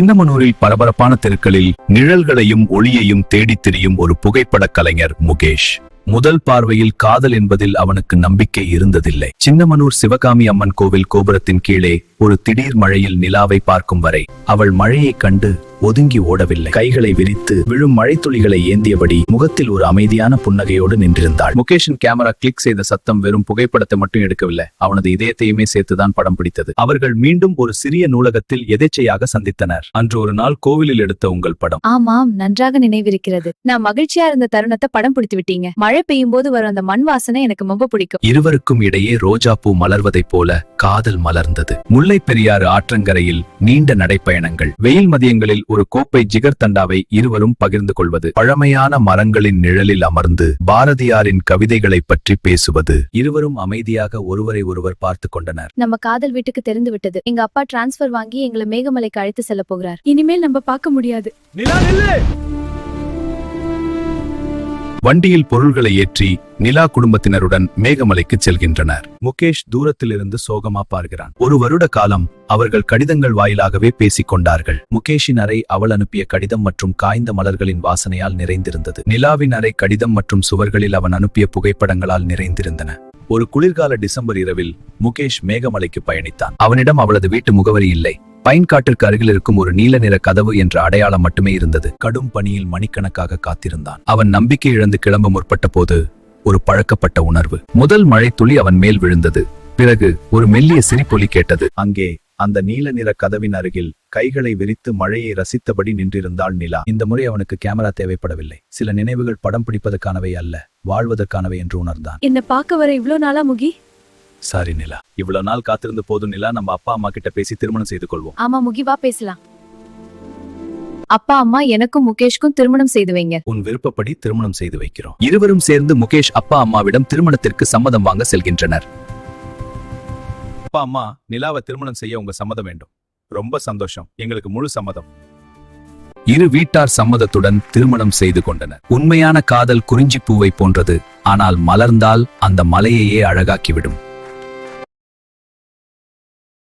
சின்னமனூரில் பரபரப்பான தெருக்களில் நிழல்களையும் ஒளியையும் தேடித் திரியும் ஒரு புகைப்படக் கலைஞர் முகேஷ். முதல் பார்வையில் காதல் என்பதில் அவனுக்கு நம்பிக்கை இருந்ததில்லை. சின்னமனூர் சிவகாமி அம்மன் கோவில் கோபுரத்தின் கீழே ஒரு திடீர் மழையில் நிலாவை பார்க்கும் வரை அவள் மழையைக் கண்டு ஒதுங்கி ஓடவில்லை. கைகளை விரித்து விழும் மழைத்துளிகளை ஏந்தியபடி முகத்தில் ஒரு அமைதியான புன்னகையோடு நின்றிருந்தாள். முகேஷின் கேமரா கிளிக் செய்த சத்தம் வெறும் புகைப்படத்தை மட்டும் எடுக்கவில்லை. அவனது இதயத்தையுமே சேர்த்துதான் படம் பிடித்தது. அவர்கள் மீண்டும் ஒரு சிறிய நூலகத்தில் எதேச்சையாக சந்தித்தனர். அன்று ஒரு நாள் கோவிலில் எடுத்த உங்கள் படம். ஆமாம் நன்றாக நினைவிருக்கிறது. நான் மகிழ்ச்சியா இருந்த தருணத்தை படம் பிடித்து விட்டீங்க. மழை பெய்யும் போது வரும் அந்த மண் வாசனை எனக்கு ரொம்ப பிடிக்கும். இருவருக்கும் இடையே ரோஜா பூ மலர்வதைப் போல காதல் மலர்ந்தது. முல்லை பெரியாறு ஆற்றங்கரையில் நீண்ட நடைப்பயணங்கள். வெயில் மதியங்களில் ஒரு கோப்பை ஜிகர் தண்டாவை இருவரும் பகிர்ந்து கொள்வது பழமையான மரங்களின் நிழலில் அமர்ந்து பாரதியாரின் கவிதைகளைப் பற்றி பேசுவது. இருவரும் அமைதியாக ஒருவரை ஒருவர் பார்த்து கொண்டனர். நம்ம காதல் வீட்டுக்கு தெரிந்து விட்டது. எங்க அப்பா டிரான்ஸ்பர் வாங்கி எங்களை மேகமலைக்கு அழைத்து செல்ல போகிறார். இனிமேல் நம்ம பார்க்க முடியாது. வண்டியில் பொருள்களை ஏற்றி நிலா குடும்பத்தினருடன் மேகமலைக்கு செல்கின்றனர். முகேஷ் தூரத்திலிருந்து சோகமா பார்க்கிறான். ஒரு வருட காலம் அவர்கள் கடிதங்கள் வாயிலாகவே பேசிக் கொண்டார்கள். முகேஷின் அறை அவள் அனுப்பிய கடிதம் மற்றும் காய்ந்த மலர்களின் வாசனையால் நிறைந்திருந்தது. நிலாவின் அறை கடிதம் மற்றும் சுவர்களில் அவன் அனுப்பிய புகைப்படங்களால் நிறைந்திருந்தன. ஒரு குளிர்கால டிசம்பர் இரவில் முகேஷ் மேகமலைக்கு பயணித்தான். அவனிடம் அவளது வீட்டு முகவரி இல்லை. பைன் காட்டிற்கு அருகில் இருக்கும் ஒரு நீல நிற கதவு என்ற அடையாளம் மட்டுமே இருந்தது. கடும் பணியில் மணிக்கணக்காக காத்திருந்தான். அவன் நம்பிக்கை இழந்து கிளம்ப முற்பட்ட போது ஒரு பழக்கப்பட்ட உணர்வு. முதல் மழை துளி அவன் மேல் விழுந்தது. பிறகு ஒரு மெல்லிய சிரிப்பொலி கேட்டது. அங்கே அந்த நீல நிற கதவின் அருகில் கைகளை விரித்து மழையை ரசித்தபடி நின்றிருந்தாள் நிலா. இந்த முறை அவனுக்கு கேமரா தேவைப்படவில்லை. சில நினைவுகள் படம் பிடிப்பதற்கானவை அல்ல வாழ்வதற்கானவை என்று உணர்ந்தான். என்ன பார்க்க வர இவ்வளவு நாளா முகி? சாரி நிலா. இவ்வளவு நாள் காத்திருந்த போதும் நிலா. நம்ம அப்பா அம்மா கிட்ட பேசி திருமணம் செய்து கொள்வோம். ஆமா முகி வா பேசலாம். அப்பா அம்மா எனக்கும் முகேஷ்க்கும் திருமணம் செய்து வைங்க. உன் விருப்பப்படி திருமணம் செய்து வைக்கிறோம். இருவரும் சேர்ந்து முகேஷ் அப்பா அம்மாவிடம் திருமணத்திற்கு சம்மதம் வாங்க செல்கின்றனர். அப்பா அம்மா நிலாவை திருமணம் செய்ய உங்க சம்மதம் வேண்டும். ரொம்ப சந்தோஷம். எங்களுக்கு முழு சம்மதம். இரு வீட்டார் சம்மதத்துடன் திருமணம் செய்து கொண்டனர். உண்மையான காதல் குறிஞ்சி பூவை போன்றது. ஆனால் மலர்ந்தால் அந்த மலையையே அழகாக்கிவிடும்.